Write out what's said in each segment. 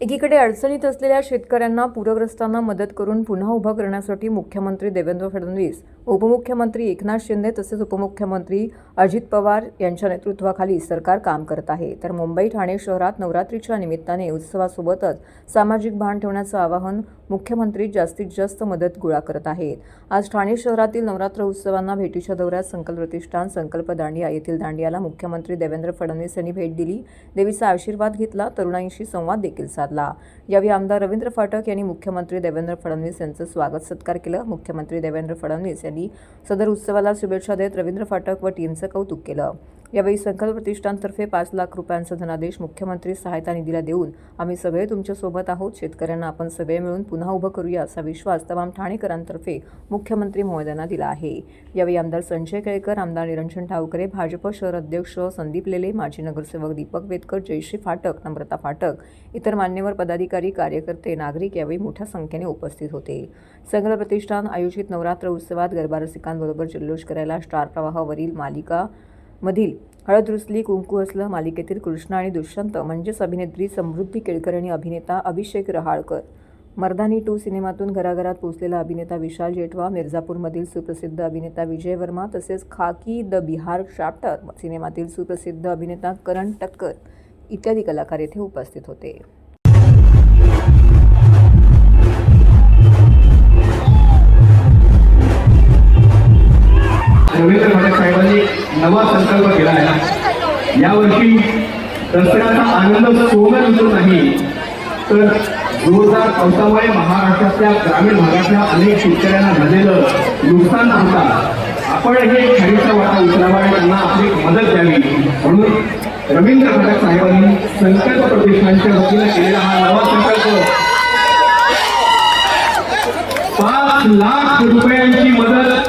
एकीकडे अडचणीत असलेल्या शेतकऱ्यांना पूरग्रस्तांना मदत करून पुन्हा उभं करण्यासाठी मुख्यमंत्री देवेंद्र फडणवीस उपमुख्यमंत्री एकनाथ शिंदे तसेच उपमुख्यमंत्री अजित पवार यांच्या नेतृत्वाखाली सरकार काम करत आहे. तर मुंबई ठाणे शहरात नवरात्रीच्या निमित्ताने उत्सवासोबतच सामाजिक भान ठेवण्याचं आवाहन मुख्यमंत्री जास्तीत जास्त मदत गोळा करत आहेत. आज ठाणे शहरातील नवरात्र उत्सवांना भेटीच्या दौऱ्यात संकल्प प्रतिष्ठान संकल्प दांडिया येथील दांडियाला मुख्यमंत्री देवेंद्र फडणवीस यांनी भेट दिली. देवीचा आशीर्वाद घेतला तरुणाईंशी संवाद देखील साधला. यावेळी आमदार रवींद्र फाटक यांनी मुख्यमंत्री देवेंद्र फडणवीस यांचं स्वागत सत्कार केलं. मुख्यमंत्री देवेंद्र फडणवीस यांनी सदर उत्सवाला शुभेच्छा देत रवींद्र फाटक व टीमचं कौतुक केलं. यावेळी संकल्प प्रतिष्ठानतर्फे पाच लाख रुपयांचा धनादेश मुख्यमंत्री सहायता निधीला देऊन आम्ही सगळे तुमच्यासोबत आहोत. शेतकऱ्यांना आपण सगळे मिळून पुन्हा उभं करूया असा विश्वास तमाम ठाणेकरांतर्फे मुख्यमंत्री महोदयांना दिला आहे. यावेळी आमदार संजय केळकर आमदार निरंजन ठावकरे भाजप शहर अध्यक्ष संदीप लेले माजी नगरसेवक दीपक वेदकर जयश्री फाटक नम्रता फाटक इतर मान्यवर पदाधिकारी कार्यकर्ते नागरिक यावेळी मोठ्या संख्येने उपस्थित होते. संकल्प प्रतिष्ठान आयोजित नवरात्र उत्सवात गरबा रसिकांबरोबर जल्लोष करायला स्टार प्रवाहावरील मालिका मधील हळद रुसली कुंकू असलं मालिकेतील कृष्णा आणि दुष्यंत म्हणजेच अभिनेत्री समृद्धी केळकर आणि अभिनेता अभिषेक रहाळकर. मर्दानी टू सिनेमातून घराघरात पोचलेला अभिनेता विशाल जेठवा मिर्झापूरमधील सुप्रसिद्ध अभिनेता विजय वर्मा तसेच खाकी द बिहार चॅप्टर सिनेमातील सुप्रसिद्ध अभिनेता करण टक्कर इत्यादी कलाकार येथे उपस्थित होते. दसऱ्याचा आनंद सोनं दिसून नाही. तर जोरदार पावसामुळे महाराष्ट्रातल्या ग्रामीण भागातल्या अनेक शेतकऱ्यांना झालेलं नुकसान होता आपण हे खाडीचा वाटा उचलावा आणि त्यांना आपली मदत द्यावी. म्हणून रवींद्र घटक साहेबांनी संकल्प प्रतिष्ठानच्या वतीनं केलेला हा नवा संकल्प. पाच लाख रुपयांची मदत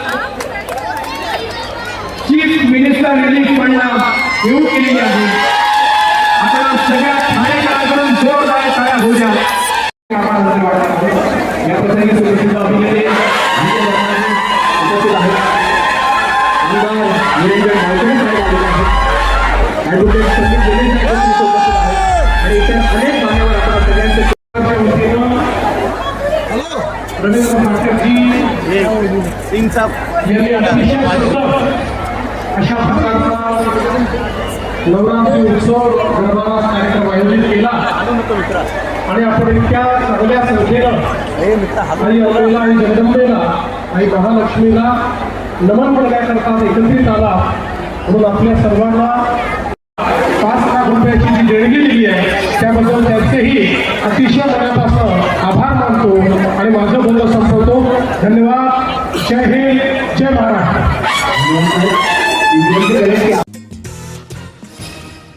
चीफ मिनिस्टर रिलीफ फंड येऊ केलेली आहे आपण सगळ्या ठाणेकरांकडून जोरदार टाळ्या होऊ द्या आम्हाला वाटत आहे. या प्रसंगी सुप्रसिद्ध अभिनेते आणि लोकांनी उपस्थित आहेत. आमदार निरंजन ठाकरे साहेब आलेले आहेत. ॲडव्होकेट संदीप लेले साहेब देखील उपस्थित आहेत. आणि इतर अनेक मान्यवर आपण सगळ्यांचे वतीनं रवींद्र फाटकजी यांनी अतिशय सुंदर अशा प्रकारचा नवरात्री उत्सव गरबा कार्यक्रम आयोजित केला. आणि आपण इतक्या चांगल्या संख्येनं आई अवलेला आणि जगदंबेला आई महालक्ष्मीला नमन करण्याकरता एकत्रित आला म्हणून आपल्या सर्वांना पाच लाख रुपयाची जी देणगी दिली आहे त्याबद्दल त्यांचेही अतिशय मनापासून आभार मानतो आणि माझं बोलणं संपवतो. धन्यवाद. जय हिंद. जय महाराष्ट्र.